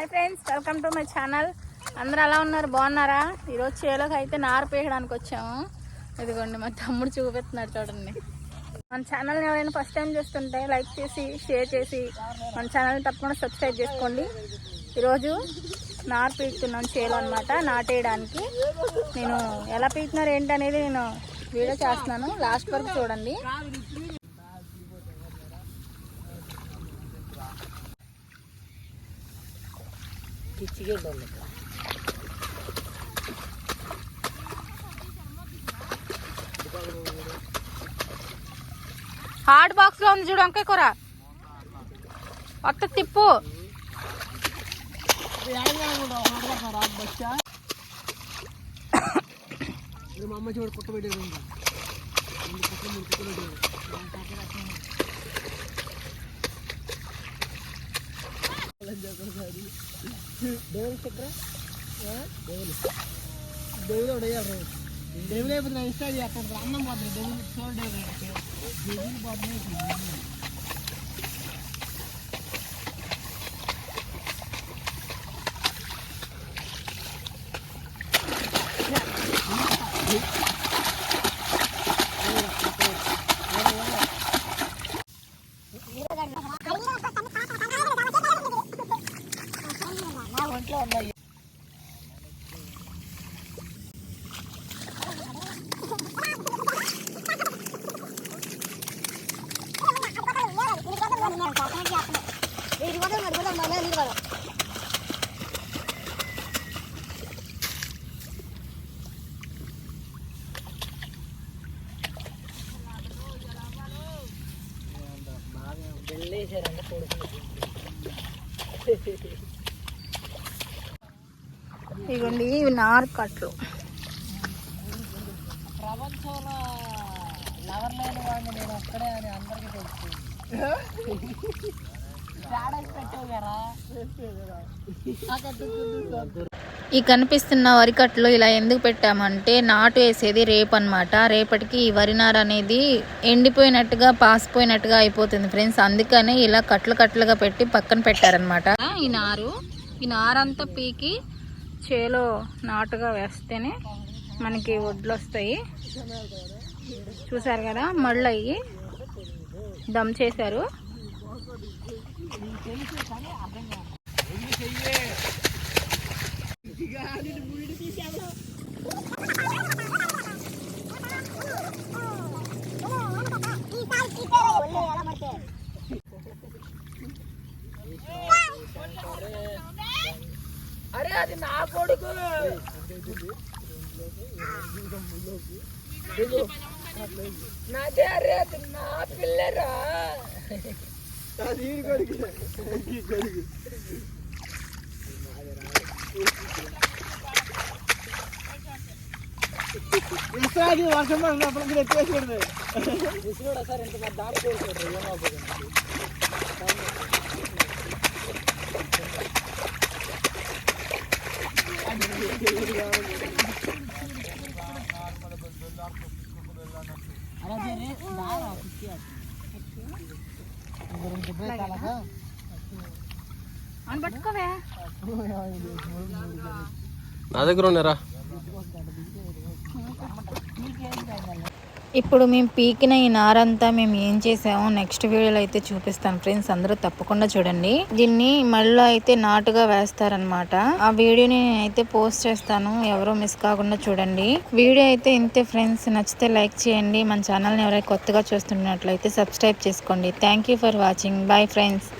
Hi friends welcome to my channel. అందరూ ఎలా ఉన్నారు? బాగున్నారా? ఈరోజు చేలోకి అయితే నారు పీయడానికి వచ్చాము. ఇదిగోండి మా తమ్ముడు చూపిస్తున్నాడు చూడండి. మన ఛానల్ని ఎవరైనా ఫస్ట్ టైం చూస్తుంటే లైక్ చేసి షేర్ చేసి మన ఛానల్ని తప్పకుండా సబ్స్క్రైబ్ చేసుకోండి. ఈరోజు నారు పీకుతున్నాం చేలో అనమాట నాటేయడానికి. నేను ఎలా పీకుతున్నారు ఏంటి అనేది నేను వీడియో చేస్తున్నాను. లాస్ట్ వరకు చూడండి. హాట్ బాక్స్ లో ఉంది చూడు వంకాయ కూర కొత్త తిప్పు మా అమ్మ చూడు కుట్ట పెట్టేది దేవుని చక్ర దేవులు దేవులు ఉడయ్యారు దేవులు అయిపోతుంది నా ఇష్టం చేస్తాను అన్నం పోతుంది దేవులు చూడ దేవులు పోతుంది నా ఒంట్లో ఉన్నాయి వెళ్ళేసారంటే కొడుకు ఇదిగోండి ఇవి నారు కట్లు ప్రపంచంలో లవర్ లేని వాడిని నేను ఒక్కడే అని అందరికీ తెలుసు. స్టాటస్ పెట్టావు కదా. ఈ కనిపిస్తున్న వరి కట్లు ఇలా ఎందుకు పెట్టామంటే నాటు వేసేది రేపు అనమాట రేపటికి ఈ వరి నార అనేది ఎండిపోయినట్టుగా పాసిపోయినట్టుగా అయిపోతుంది ఫ్రెండ్స్. అందుకనే ఇలా కట్లు కట్లుగా పెట్టి పక్కన పెట్టారనమాట ఈ నారు ఈ నారంతా పీకి చేలో నాటుగా వేస్తేనే మనకి వడ్లు వస్తాయి చూసారు కదా మళ్ళీ అయ్యి దమ్ చేశారు. కొడుకు నాదే అరే అది నా పిల్లరా అది కొడుకు కొడుకు ఇస్తాకి వర్షం పడినప్పుడు కూడా ఎత్తేసుకుంటుంది కూడా సార్ ఇంత దాటుకోవచ్చు ఏమవుతుంది అని పట్టుకోవే. నా దగ్గర ఉన్నారా ఇప్పుడు మేము పీకిన ఈ నారంతా మేము ఏం చేసాము నెక్స్ట్ వీడియోలో అయితే చూపిస్తాను ఫ్రెండ్స్ అందరూ తప్పకుండా చూడండి. దీన్ని మళ్ళీ అయితే నాటుగా వేస్తారనమాట ఆ వీడియోని అయితే పోస్ట్ చేస్తాను. ఎవరో మిస్ కాకుండా చూడండి. వీడియో అయితే ఇంతే ఫ్రెండ్స్ నచ్చితే లైక్ చేయండి. మన ఛానల్ని ఎవరైనా కొత్తగా చూస్తున్నట్లయితే సబ్స్క్రైబ్ చేసుకోండి. Thank for watching bye friends